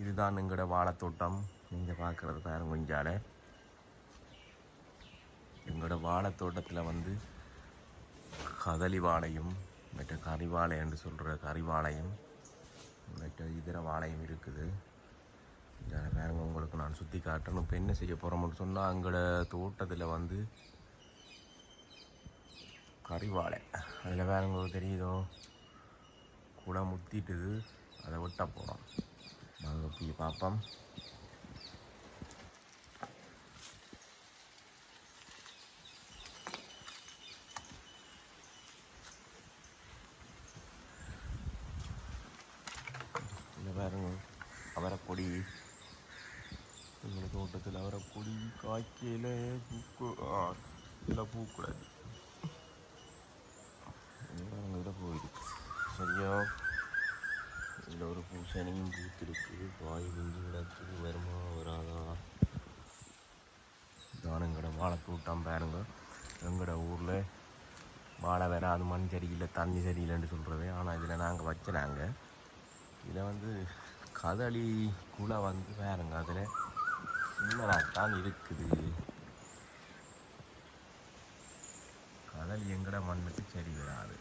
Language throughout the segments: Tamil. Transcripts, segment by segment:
இதுதான் எங்களோட வாழைத்தோட்டம். நீங்கள் பார்க்குறது பாருங்க கொஞ்சால எங்களோட வாழைத்தோட்டத்தில் வந்து கதலி வாழையும் மற்ற கறிவாழை என்று சொல்கிற கறிவாழையும் மற்ற இதர வாழையும் இருக்குது. இந்த பாருங்க உங்களுக்கு நான் சுற்றி காட்டணும். இப்போ என்ன செய்ய போகிறோம்னு சொன்னால் அங்களோட தோட்டத்தில் வந்து கறிவாழை அதில் வேற உங்களுக்கு தெரியுதோ? கூட முத்திட்டுது. அதை விட்டால் போகிறோம் பார்ப்போம் பாருங்க அவரைக்கொடி எங்கள் தோட்டத்தில் அவரைக்கொடி காய்க்கையில் பூக்கு ஆ இதில் பூக்கூடாது. இதில் போயிருக்கு. சரியா? இதில் ஒரு பூசணியும் பூத்திருக்கு காய் குஞ்சு கிடக்கு வருமா வராதா? இதான் எங்களோட வாழை தூட்டம் பாருங்க. எங்கட ஊரில் வாழை வேற அது மண் சரியில்லை தண்ணி சரியில்லைன்னு சொல்கிறது ஆனால் இதில் நாங்கள் வச்சுனாங்க. இதில் வந்து கதளி குலை வந்து வேறுங்க அதில் சின்னதாக தான் இருக்குது. கதளி எங்கட மண்ணுக்கு சரி வராது.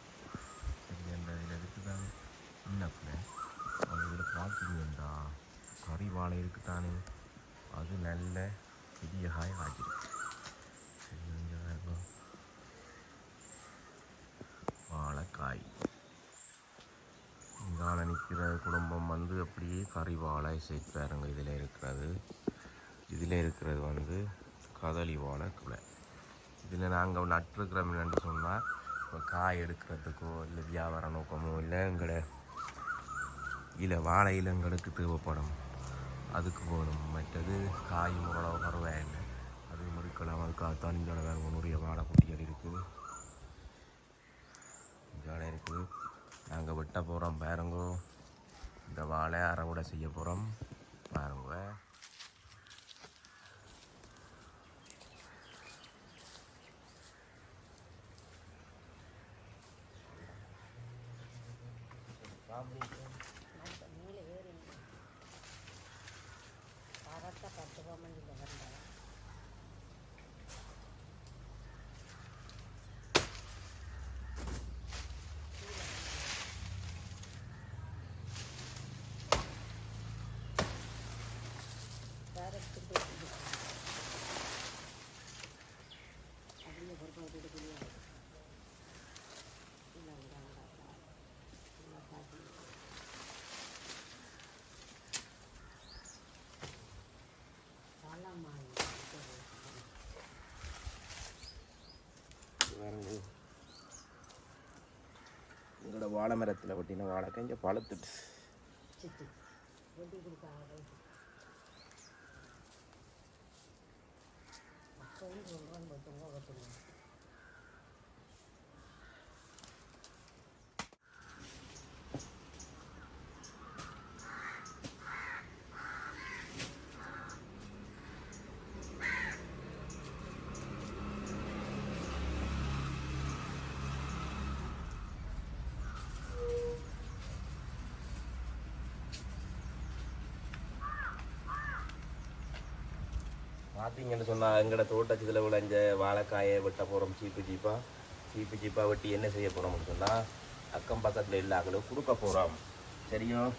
சரி அந்த இதில் இருக்குதானே இன்னப்பில் அது கறி வாழை இருக்குதானே? அது நல்ல பெரிய காய் ஆகிருக்கு வாழைக்காய். இங்கால நிற்கிற குடும்பம் வந்து அப்படியே கறி வாழை சேர்ப்பாருங்க இதில் இருக்கிறது. இதில் இருக்கிறது வந்து கதளி வாழை குலை இதில் நாங்கள் நட்டுருக்கிறோம் என்னென்னு சொன்னால் இப்போ காய் எடுக்கிறதுக்கோ இல்லை வியாபார நோக்கமோ இல்லை எங்களை இல்லை வாழை இலங்களுக்கு தேவைப்படும். அதுக்கு போகணும் மற்றது காய் முரளவு பரவாயில்லை. அது மறுக்கலாம் அதுக்காகத்தான் இந்த வேறு ஒன்றுடைய வாழை குட்டிகள் இருக்குது. ஜாலியாக இருக்குது. நாங்கள் வெட்ட போகிறோம் பாருங்கோ. இந்த வாழை அறவுடை செய்ய போகிறோம் பாருங்க. நீல எங்களோட வாழை மரத்தில் ஒட்டின வாழை கஞ்ச பழுத்துட்டு சித்து பார்த்தீங்கன்னு சொன்னால் எங்களோட தோட்டத்தில் விளைஞ்ச வாழைக்காயை வெட்ட போகிறோம் சீப்பு சீப்பாக சீப்பு சீப்பாக வெட்டி என்ன செய்ய போகிறோம்னு சொன்னால் அக்கம் பக்கத்தில் இல்லாமலும் கொடுக்க போகிறோம் சரியும்